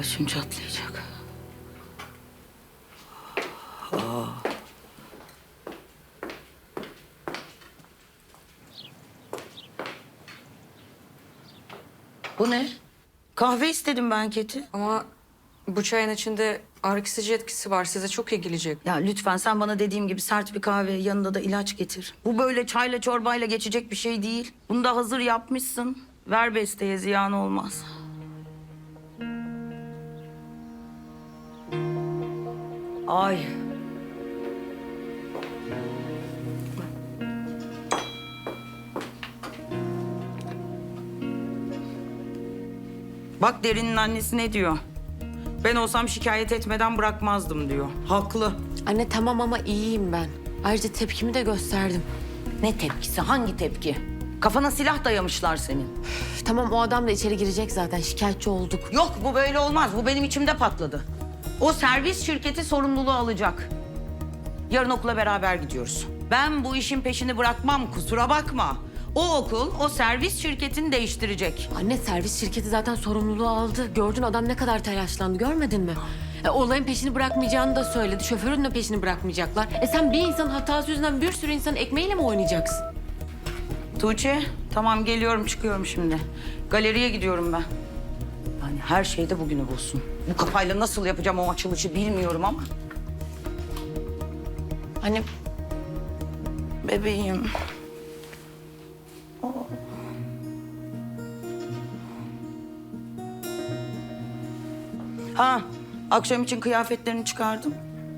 başım çatlayacak. Bu ne? Kahve istedim ben Keti. Ama bu çayın içinde ağrı etkisi var. Size çok iyi gelecek. Ya lütfen sen bana dediğim gibi sert bir kahve yanında da ilaç getir. Bu böyle çayla çorbayla geçecek bir şey değil. Bunu da hazır yapmışsın. Ver besteye ziyan olmaz. Ay. Bak Derin'in annesi ne diyor? Ben olsam şikayet etmeden bırakmazdım diyor. Haklı. Anne tamam ama iyiyim ben. Ayrıca tepkimi de gösterdim. Ne tepkisi? Hangi tepki? Kafana silah dayamışlar senin. Üf, tamam o adam da içeri girecek zaten. Şikayetçi olduk. Yok bu böyle olmaz. Bu benim içimde patladı. O servis şirketi sorumluluğu alacak. Yarın okula beraber gidiyoruz. Ben bu işin peşini bırakmam kusura bakma. O okul o servis şirketini değiştirecek. Anne servis şirketi zaten sorumluluğu aldı. Gördün adam ne kadar telaşlandı görmedin mi? E, olayın peşini bırakmayacağını da söyledi. Şoförün de peşini bırakmayacaklar. E sen bir insanın hatası yüzünden bir sürü insanın ekmeğiyle mi oynayacaksın? Tuğçe tamam geliyorum çıkıyorum şimdi. Galeriye gidiyorum ben. Her şey de bugünü bulsun. Bu kafayla nasıl yapacağım o açılışı bilmiyorum ama. Anne Bebeğim. Ha, akşam için kıyafetlerini çıkardım.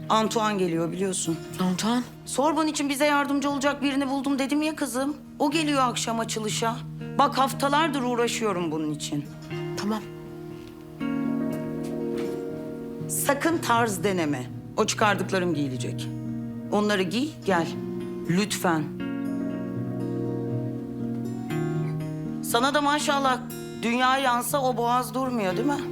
Antoine geliyor biliyorsun. Antoine. Sorbon için bize yardımcı olacak birini buldum dedim ya kızım. O geliyor akşam açılışa. Bak haftalardır uğraşıyorum bunun için. Sakın tarz deneme. O çıkardıklarım giyilecek. Onları giy, gel. Lütfen. Sana da maşallah dünya yansa o boğaz durmuyor değil mi?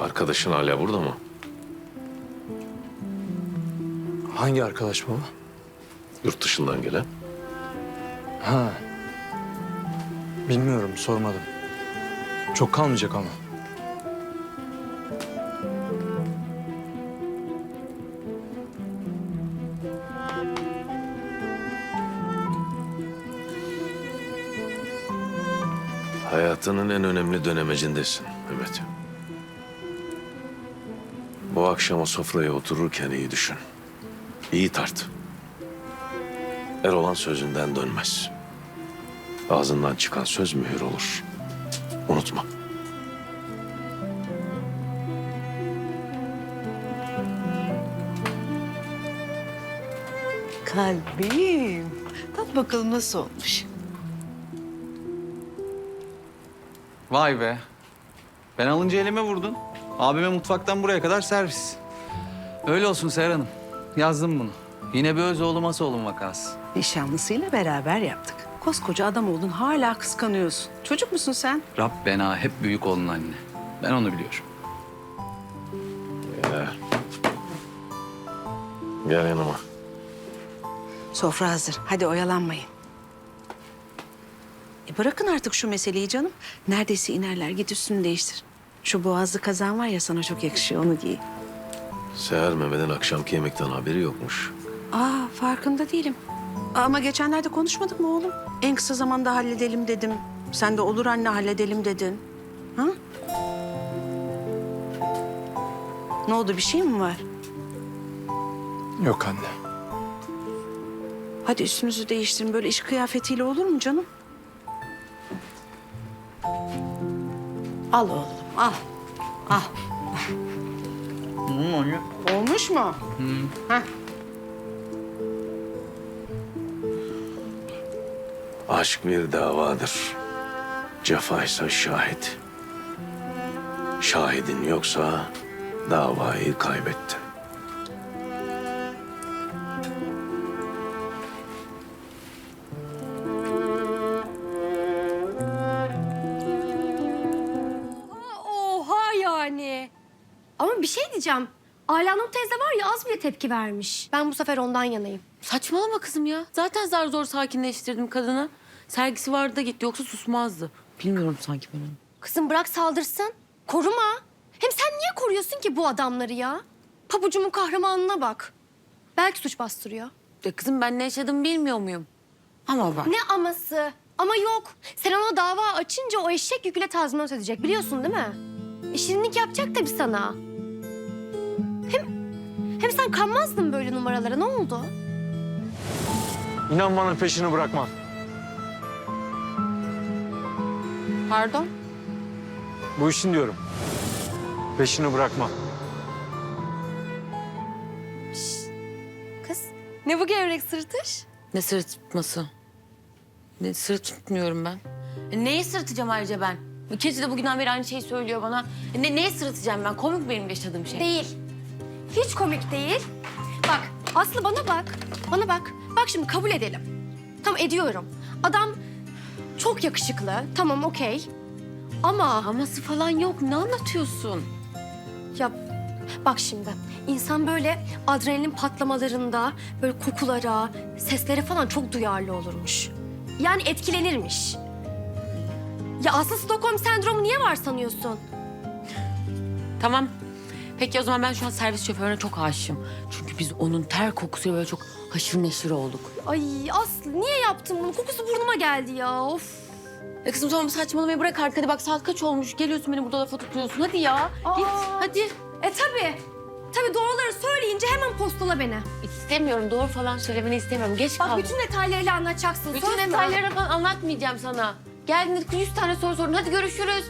Arkadaşın hala burada mı? Hangi arkadaş baba? Yurt dışından gelen. Ha. Bilmiyorum, sormadım. Çok kalmayacak ama. Hayatının en önemli dönemecindesin Mehmet. Bu akşam o sofraya otururken iyi düşün. İyi tart. Er olan sözünden dönmez. Ağzından çıkan söz mühür olur. Unutma. Kalbim. Tat bakalım nasıl olmuş. Vay be. Ben alınca elime vurdun. Abime mutfaktan buraya kadar servis. Öyle olsun Seher Hanım. Yazdım bunu. Yine bir öz oğlu mas oğlum vakası. Nişanlısıyla beraber yaptık. Koskoca adam oldun hala kıskanıyorsun. Çocuk musun sen? Rab bena hep büyük oğlun anne. Ben onu biliyorum. Gel. Gel yanıma. Sofra hazır. Hadi oyalanmayın. E bırakın artık şu meseleyi canım. Neredeyse inerler. Git üstünü değiştir. Şu boğazlı kazan var ya sana çok yakışıyor. Onu giy. Seher Mehmet'in akşamki yemekten haberi yokmuş. Aa farkında değilim. Ama geçenlerde konuşmadık mı oğlum? En kısa zamanda halledelim dedim. Sen de olur anne halledelim dedin. Ha? Ne oldu bir şey mi var? Yok anne. Hadi üstünüzü değiştirin. Böyle iş kıyafetiyle olur mu canım? Al oğlum al. Al. Olmuş mu? Heh. Aşk bir davadır. Cefaysa şahit. Şahidin yoksa davayı kaybettin. Diyeceğim. Ala Hanım teyze var ya az bile tepki vermiş. Ben bu sefer ondan yanayım. Saçmalama kızım ya. Zaten zar zor sakinleştirdim kadını. Sergisi vardı da gitti yoksa susmazdı. Bilmiyorum sanki ben onu. Kızım bırak saldırsın. Koruma. Hem sen niye koruyorsun ki bu adamları ya? Pabucumun kahramanına bak. Belki suç bastırıyor. Ya kızım ben ne yaşadığımı bilmiyor muyum? Ama bak. Ne aması? Ama yok. Sen ona dava açınca o eşek yüküyle tazminat ödeyecek. Biliyorsun değil mi? E, şirinlik yapacak tabii sana. Kanmazdın böyle numaralara. Ne oldu? İnan bana peşini bırakmam. Pardon? Bu işin diyorum. Peşini bırakmam. Kız. Ne bu gevrek sırtış? Ne sırıtması? Ne sırt tutmuyorum ben. E, neye sırıtacağım ayrıca ben? Keçi de bugünden beri aynı şeyi söylüyor bana. E, ne, neye sırıtacağım ben? Komik mi benim yaşadığım şey. Değil. Hiç komik değil. Bak Aslı bana bak. Bana bak. Bak şimdi kabul edelim. Tamam ediyorum. Adam çok yakışıklı. Tamam okey. Ama Aması falan yok. Ne anlatıyorsun? ya bak şimdi insan böyle adrenalin patlamalarında böyle kokulara, seslere falan çok duyarlı olurmuş. Yani etkilenirmiş. Ya Aslı Stockholm sendromu niye var sanıyorsun? Tamam. Peki o zaman ben şu an servis şoförüne çok aşığım. Çünkü biz onun ter kokusuyla böyle çok haşır neşir olduk. Ay Aslı niye yaptın bunu? Kokusu burnuma geldi ya. Of. E kızım tamam saçmalamayı bırak artık. Hadi bak saat kaç olmuş. Geliyorsun beni burada lafa tutuyorsun. Hadi ya. Git Aa. hadi. E tabii. Tabii doğruları söyleyince hemen postala beni. İstemiyorum. Doğru falan söylemeni istemiyorum. Geç Bak kaldım. bütün detaylarıyla anlatacaksın. Bütün Söz detaylarını falan anlatmayacağım sana. Geldin yüz tane soru sorun. Hadi görüşürüz.